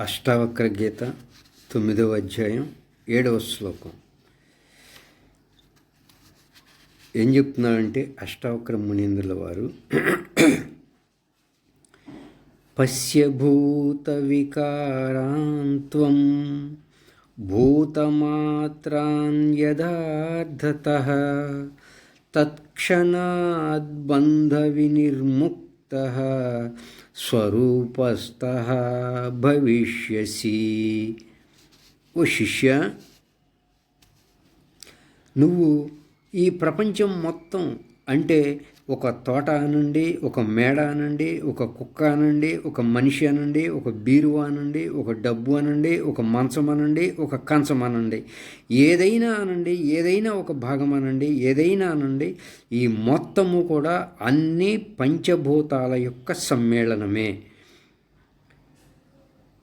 అష్టావక్ర గీత తొమ్మిదవ అధ్యాయం ఏడవ శ్లోకం. ఏం చెప్తున్నారంటే అష్టావక్ర మునీంద్రుల వారు పశ్యభూత వికారాంత్వం భూతమాత్రాన్ యథార్థత తత్క్షణాద్బంధ వినిర్ముక్త స్వరూపస్థ భవిష్యసి. ఓ శిష్య నువ్వు ఈ ప్రపంచం మొత్తం అంటే ఒక తోట అనండి ఒక మేడ అనండి ఒక కుక్క అనండి ఒక మనిషి అనండి ఒక బీరువా అనండి ఒక డబ్బు అనండి ఒక మంచం అనండి ఒక కంచం అనండి. ఏదైనా అనండి ఏదైనా ఒక భాగం అనండి ఏదైనా అనండి ఈ మొత్తము కూడా అన్ని పంచభూతాల యొక్క సమ్మేళనమే.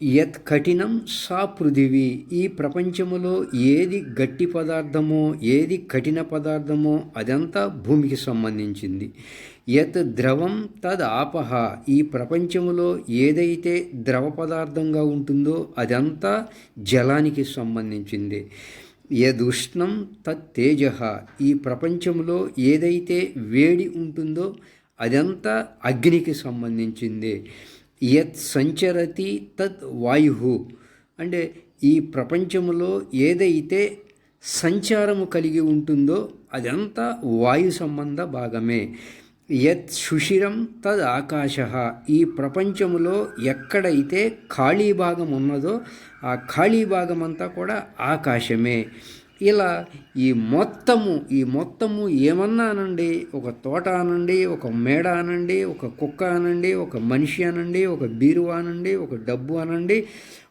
యత్ కఠినం సా పృథివీ. ఈ ప్రపంచములో ఏది గట్టి పదార్థమో ఏది కఠిన పదార్థమో అదంతా భూమికి సంబంధించింది. యత్ ద్రవం తద్ ఆపహ. ఈ ప్రపంచములో ఏదైతే ద్రవ పదార్థంగా ఉంటుందో అదంతా జలానికి సంబంధించింది. యదుష్ణం తత్ తేజ. ఈ ప్రపంచంలో ఏదైతే వేడి ఉంటుందో అదంతా అగ్నికి సంబంధించింది. యత్ సంచరతి తత్ వాయు. అంటే ఈ ప్రపంచంలో ఏదైతే సంచారము కలిగి ఉంటుందో అదంతా వాయు సంబంధ భాగమే. యత్ సుషిరం తద్ ఆకాశ. ఈ ప్రపంచంలో ఎక్కడైతే ఖాళీ భాగం ఉన్నదో ఆ ఖాళీ భాగం అంతా కూడా ఆకాశమే. ఇలా ఈ మొత్తము ఈ మొత్తము ఏమన్నా అనండి ఒక తోట అనండి ఒక మేడ అనండి ఒక కుక్క అనండి ఒక మనిషి అనండి ఒక బీరువా అనండి ఒక డబ్బు అనండి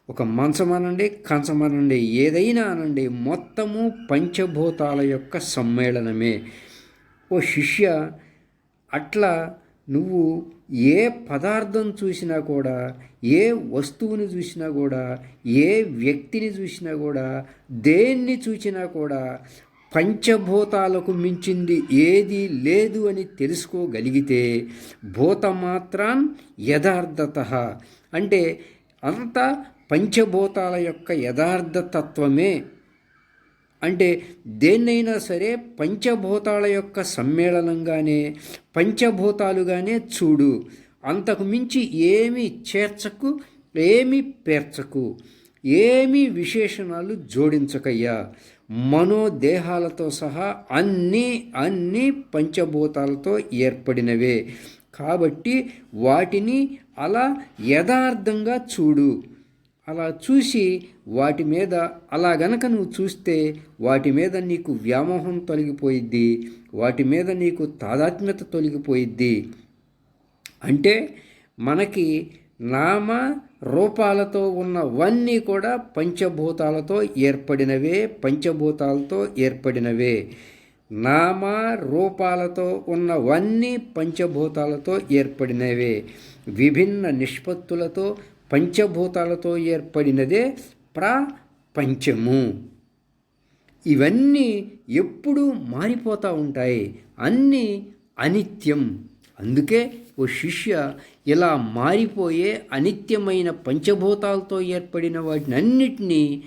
ఒక మంచం అనండి కంచం అనండి ఏదైనా అనండి మొత్తము పంచభూతాల యొక్క సమ్మేళనమే. ఓ శిష్య అట్లా నువ్వు ఏ పదార్థం చూసినా కూడా ఏ వస్తువుని చూసినా కూడా ఏ వ్యక్తిని చూసినా కూడా దేన్ని చూసినా కూడా పంచభూతాలకు మించింది ఏది లేదు అని తెలుసుకోగలిగితే భూతమాత్రాన్ యథార్థత. అంటే అంత పంచభూతాల యొక్క యథార్థతత్వమే. అంటే దేన్నైనా సరే పంచభూతాల యొక్క సమ్మేళనంగానే పంచభూతాలుగానే చూడు. అంతకు మించి ఏమి చేర్చకు ఏమి పేర్చకు ఏమి విశేషణాలు జోడించకయ్యా. మనోదేహాలతో సహా అన్నీ అన్ని పంచభూతాలతో ఏర్పడినవే. కాబట్టి వాటిని అలా యథార్థంగా చూడు. అలా చూసి వాటి మీద అలా గనక నువ్వు చూస్తే వాటి మీద నీకు వ్యామోహం తొలగిపోయిద్ది వాటి మీద నీకు తాదాత్మ్యత తొలగిపోయిద్ది. అంటే మనకి నామ రూపాలతో ఉన్నవన్నీ కూడా పంచభూతాలతో ఏర్పడినవే పంచభూతాలతో ఏర్పడినవే. నామ రూపాలతో ఉన్నవన్నీ పంచభూతాలతో ఏర్పడినవే. విభిన్న నిష్పత్తులతో పంచభూతాలతో ఏర్పడినదే ప్రపంచము. ఇవన్నీ ఎప్పుడూ మారిపోతూ ఉంటాయి. అన్నీ అనిత్యం. అందుకే ఓ శిష్య ఇలా మారిపోయే అనిత్యమైన పంచభూతాలతో ఏర్పడిన వాటిని అన్నిటినీ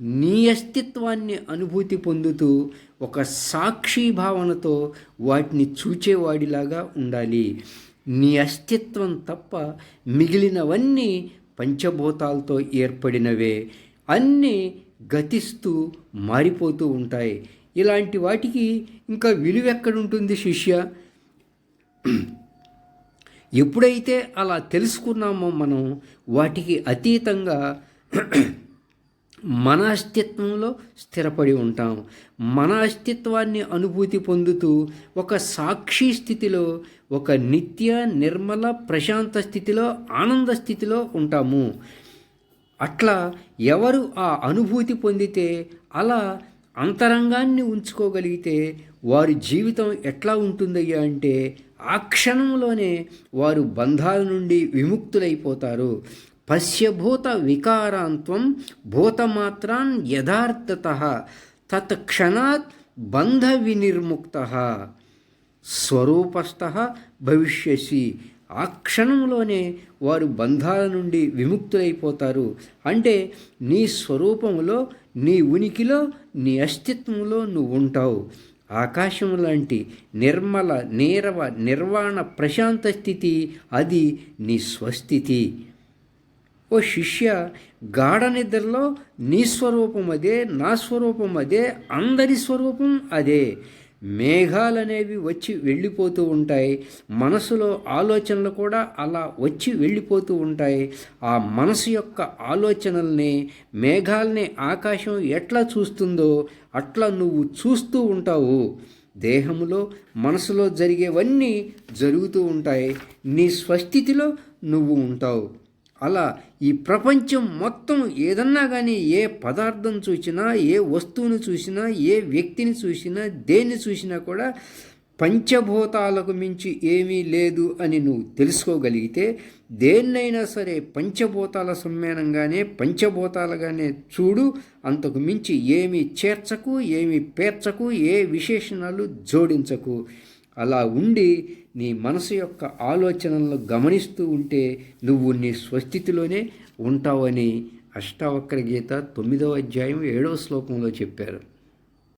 నీ అస్తిత్వాన్ని అనుభూతి పొందుతూ ఒక సాక్షి భావనతో వాటిని చూచేవాడిలాగా ఉండాలి. నీ అస్తిత్వం తప్ప మిగిలినవన్నీ పంచభూతాలతో ఏర్పడినవే. అన్నీ గతిస్తూ మారిపోతూ ఉంటాయి. ఇలాంటి వాటికి ఇంకా విలువ ఎక్కడుంటుంది శిష్య? ఎప్పుడైతే అలా తెలుసుకున్నామో మనం వాటికి అతీతంగా మన అస్తిత్వంలో స్థిరపడి ఉంటాం. మన అస్తిత్వాన్ని అనుభూతి పొందుతూ ఒక సాక్షి స్థితిలో ఒక నిత్య నిర్మల ప్రశాంత స్థితిలో ఆనంద స్థితిలో ఉంటాము. అట్లా ఎవరు ఆ అనుభూతి పొందితే అలా అంతరంగాన్ని ఉంచుకోగలిగితే వారి జీవితం ఎట్లా ఉంటుందయ్యా అంటే ఆ క్షణంలోనే వారు బంధాల నుండి విముక్తులైపోతారు. పశ్యభూత వికారాంత్వం భూతమాత్రాన్ యథార్థత తత్క్షణాత్ బంధ వినిర్ముక్త స్వరూపస్థ భవిష్యసి. ఆ క్షణంలోనే వారు బంధాల నుండి విముక్తులైపోతారు. అంటే నీ స్వరూపములో నీ ఉనికిలో నీ అస్తిత్వంలో నువ్వు ఉంటావు. ఆకాశం లాంటి నిర్మల నీరవ నిర్వాణ ప్రశాంత స్థితి అది నీ స్వస్థితి. ఓ శిష్య గాఢ నిద్రలో నీ స్వరూపం అదే నా స్వరూపం అదే అందరి స్వరూపం అదే. మేఘాలు అనేవి వచ్చి వెళ్ళిపోతూ ఉంటాయి. మనసులో ఆలోచనలు కూడా అలా వచ్చి వెళ్ళిపోతూ ఉంటాయి. ఆ మనసు యొక్క ఆలోచనల్ని మేఘాలని ఆకాశం ఎట్లా చూస్తుందో అట్లా నువ్వు చూస్తూ ఉంటావు. దేహంలో మనసులో జరిగేవన్నీ జరుగుతూ ఉంటాయి. నీ స్వస్థితిలో నువ్వు ఉంటావు. అలా ఈ ప్రపంచం మొత్తం ఏదన్నా కానీ ఏ పదార్థం చూసినా ఏ వస్తువును చూసినా ఏ వ్యక్తిని చూసినా దేన్ని చూసినా కూడా పంచభూతాలకు మించి ఏమీ లేదు అని నువ్వు తెలుసుకోగలిగితే దేన్నైనా సరే పంచభూతాల సమ్మేళనంగానే పంచభూతాలుగానే చూడు అంతకు మించి ఏమీ చేర్చకు ఏమీ పేర్చకు ఏ విశేషణాలు జోడించకు. అలా ఉండి నీ మనసు యొక్క ఆలోచనలను గమనిస్తూ ఉంటే నువ్వు నీ స్వస్థితిలోనే ఉంటావని అష్టావక్ర గీత తొమ్మిదవ అధ్యాయం ఏడవ శ్లోకంలో చెప్పారు.